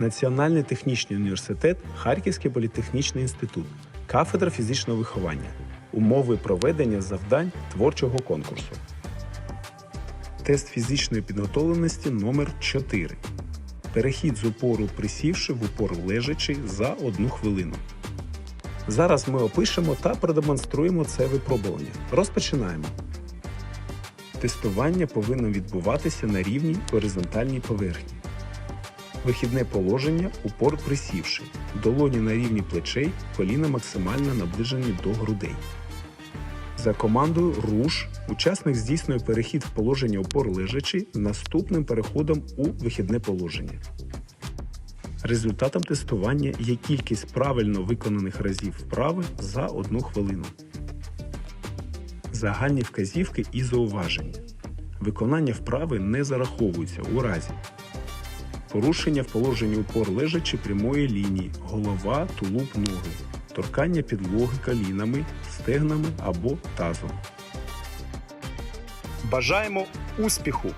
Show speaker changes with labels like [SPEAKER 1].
[SPEAKER 1] Національний технічний університет, Харківський політехнічний інститут, кафедра фізичного виховання, умови проведення завдань творчого конкурсу. Тест фізичної підготовленості номер 4 Перехід з упору присівши в упор лежачи за одну хвилину. Зараз ми опишемо та продемонструємо це випробування. Розпочинаємо. Тестування повинно відбуватися на рівній горизонтальній поверхні. Вихідне положення упор присівши. Долоні на рівні плечей, коліна максимально наближені до грудей. За командою руш учасник здійснює перехід в положення опор лежачи наступним переходом у вихідне положення. Результатом тестування є кількість правильно виконаних разів вправи за одну хвилину. Загальні вказівки і зауваження. Виконання вправи не зараховується у разі порушення в положенні упор лежачи прямої лінії, голова, тулуб, ноги, торкання підлоги колінами, стегнами або тазом.
[SPEAKER 2] Бажаємо успіху!